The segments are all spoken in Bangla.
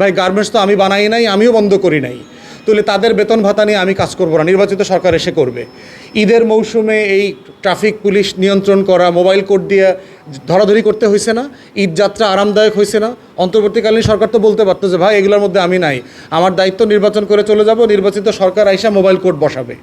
ভাই গার্মেন্টস তো আমি বানাই নাই, আমিও বন্ধ করি নাই। তাহলে তাদের বেতন ভাতা নিয়ে আমি কাজ করব না, নির্বাচিত সরকার এসে করবে। ঈদের মৌসুমে এই ট্রাফিক পুলিশ নিয়ন্ত্রণ করা মোবাইল কোড দিয়ে ধরাধরি করতে হয়েছে না, ঈদ যাত্রা আরামদায়ক হয়েছে না। অন্তর্বর্তীকালীন সরকার তো বলতে পারতো যে, ভাই, এগুলোর মধ্যে আমি নাই। আমার দায়িত্ব নির্বাচন করে চলে যাব, নির্বাচিত সরকার আইসা মোবাইল কোড বসাবে।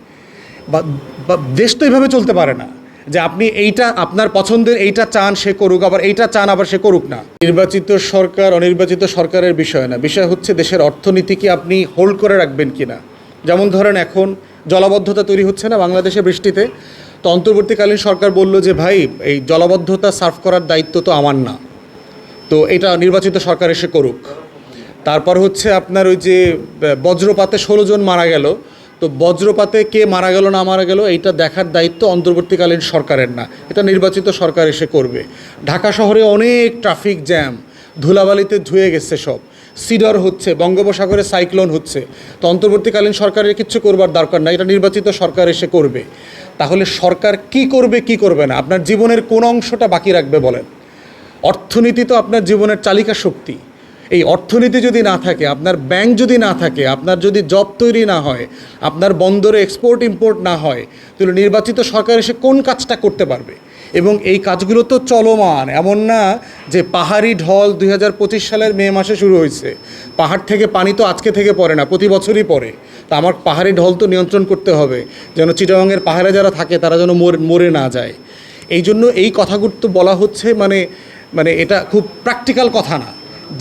বা, দেশ তো এইভাবে চলতে পারে না। যে আপনি এইটা আপনার পছন্দের এইটা চান, সে করুক, আবার এইটা চান, আবার সে করুক না। নির্বাচিত সরকার অনির্বাচিত সরকারের বিষয় না। বিষয় হচ্ছে দেশের অর্থনীতিকে আপনি হোল্ড করে রাখবেন কিনা যেমন ধরেন এখন জলাবদ্ধতা তৈরি হচ্ছে না বাংলাদেশে বৃষ্টিতে। তো অন্তর্বর্তীকালীন সরকার বলল যে, ভাই, এই জলাবদ্ধতা সার্ভ করার দায়িত্ব তো আমার না। তো এটা নির্বাচিত সরকার এসে করুক। তারপর হচ্ছে আপনার ওই যে বজ্রপাতে ষোলো জন মারা গেল। তো বজ্রপাতে কে মারা গেল, না মারা গেল, এইটা দেখার দায়িত্ব অন্তর্বর্তীকালীন সরকারের না। এটা নির্বাচিত সরকার এসে করবে। ঢাকা শহরে অনেক ট্রাফিক জ্যাম, ধুলাবালিতে ধুয়ে গেছে সব। সিডর হচ্ছে, বঙ্গোপসাগরে সাইক্লোন হচ্ছে। তো অন্তর্বর্তীকালীন সরকারের কিচ্ছু করবার দরকার নাই, এটা নির্বাচিত সরকার এসে করবে। তাহলে সরকার কি করবে কি করবে না? আপনার জীবনের কোন অংশটা বাকি রাখবে বলেন। অর্থনীতি তো আপনার জীবনের চালিকা শক্তি। এই অর্থনীতি যদি না থাকে, আপনার ব্যাংক যদি না থাকে, আপনার যদি জব তৈরি না হয়, আপনার বন্দরে এক্সপোর্ট ইম্পোর্ট না হয়, তাহলে নির্বাচিত সরকার এসে কোন কাজটা করতে পারবে? এবং এই কাজগুলো তো চলমান, এমন না যে পাহাড়ি ঢল দুই হাজার পঁচিশ সালের মে মাসে শুরু হয়েছে। পাহাড় থেকে পানি তো আজকে থেকে পড়ে না, প্রতি বছরই পড়ে। তা আমার পাহাড়ি ঢল তো নিয়ন্ত্রণ করতে হবে, যেন চিটাগাংয়ের পাহাড়ে যারা থাকে, তারা যেন মরে মরে না যায়। এই জন্য এই কথাগুলো তো বলা হচ্ছে মানে মানে এটা খুব প্র্যাকটিক্যাল কথা না।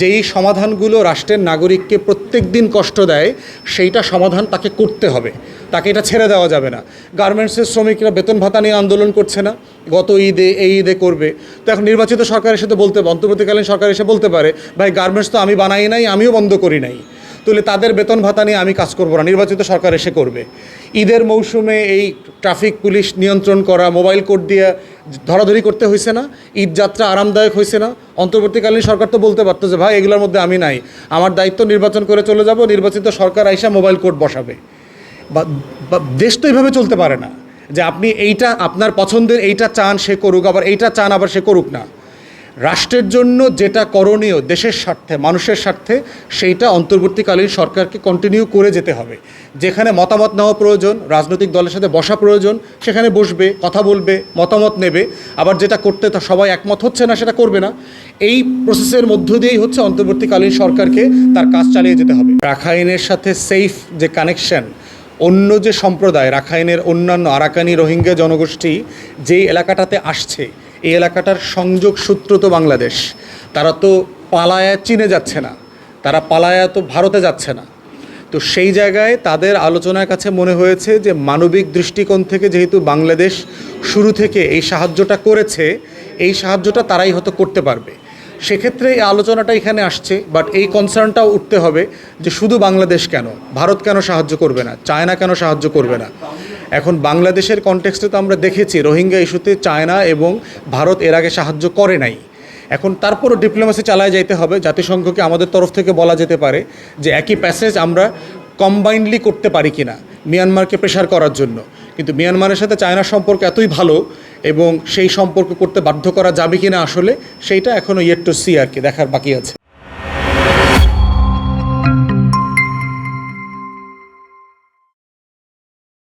যেই সমাধানগুলো রাষ্ট্রের নাগরিককে প্রত্যেক দিন কষ্ট দেয়, সেইটা সমাধান তাকে করতে হবে। তাকে এটা ছেড়ে দেওয়া যাবে না। গার্মেন্টসের শ্রমিকরা বেতন ভাতা নিয়ে আন্দোলন করছে না। গত ঈদে, এই ঈদে করবে। তো এখন নির্বাচিত সরকার এসে তো বলতে, অন্তর্বর্তীকালীন সরকার এসে বলতে পারে, ভাই, গার্মেন্টস তো আমি বানাই নাই, আমিও বন্ধ করি নাই। তাহলে তাদের বেতন ভাতা নিয়ে আমি কাজ করব না, নির্বাচিত সরকার এসে করবে। ঈদের মৌসুমে এই ট্রাফিক পুলিশ নিয়ন্ত্রণ করা, মোবাইল কোড দিয়ে ধরাধরি করতে হয়েছে না, ঈদ যাত্রা আরামদায়ক হয়েছে না। অন্তর্বর্তীকালীন সরকার তো বলতে পারতো যে, ভাই, এগুলোর মধ্যে আমি নাই। আমার দায়িত্ব নির্বাচন করে চলে যাব, নির্বাচিত সরকার আইসা মোবাইল কোড বসাবে। বা দেশ তো এইভাবে চলতে পারে না যে, আপনি এইটা, আপনার পছন্দের এইটা চান সে করুক, আবার এইটা চান আবার সে করুক না। রাষ্ট্রের জন্য যেটা করণীয়, দেশের স্বার্থে, মানুষের স্বার্থে, সেইটা অন্তর্বর্তীকালীন সরকারকে কন্টিনিউ করে যেতে হবে। যেখানে মতামত নেওয়া প্রয়োজন, রাজনৈতিক দলের সাথে বসা প্রয়োজন, সেখানে বসবে, কথা বলবে, মতামত নেবে। আবার যেটা করতে তা সবাই একমত হচ্ছে না, সেটা করবে না। এই প্রসেসের মধ্য দিয়েই হচ্ছে অন্তর্বর্তীকালীন সরকারকে তার কাজ চালিয়ে যেতে হবে। রাখাইনের সাথে সেফ যে কানেকশন অন্য যে সম্প্রদায়, রাখাইনের অন্যান্য আরাকানি রোহিঙ্গা জনগোষ্ঠী যেই এলাকাটাতে আসছে এই এলাকাটার সংযোগ সূত্র তো বাংলাদেশ। তারা তো পালায়া চীনে যাচ্ছে না। তারা পালায়া তো ভারতে যাচ্ছে না। তো সেই জায়গায় তাদের আলোচনার কাছে মনে হয়েছে যে মানবিক দৃষ্টিকোণ থেকে যেহেতু বাংলাদেশ শুরু থেকে এই সাহায্যটা করেছে, এই সাহায্যটা তারাই হয়তো করতে পারবে। সেক্ষেত্রে এই আলোচনাটা এখানে আসছে বাট এই কনসার্নটাও উঠতে হবে যে শুধু বাংলাদেশ কেন? ভারত কেন সাহায্য করবে না? চায়না কেন সাহায্য করবে না? এখন বাংলাদেশের কনটেক্সটে তো আমরা দেখেছি, রোহিঙ্গা ইস্যুতে চায়না এবং ভারত এর আগে সাহায্য করে নাই। এখন তারপরও ডিপ্লোমেসি চালায় যাইতে হবে, জাতিসংঘকে আমাদের তরফ থেকে বলা যেতে পারে যে একই প্যাসেজ আমরা কম্বাইন্ডলি করতে পারি কিনা, মিয়ানমারকে প্রেশার করার জন্য। কিন্তু মিয়ানমারের সাথে চায়নার সম্পর্ক এতই ভালো এবং সেই সম্পর্ক করতে বাধ্য করা যাবে কিনা আসলে, সেইটা এখনও ইয়েট টু সি আর কি, দেখার বাকি আছে।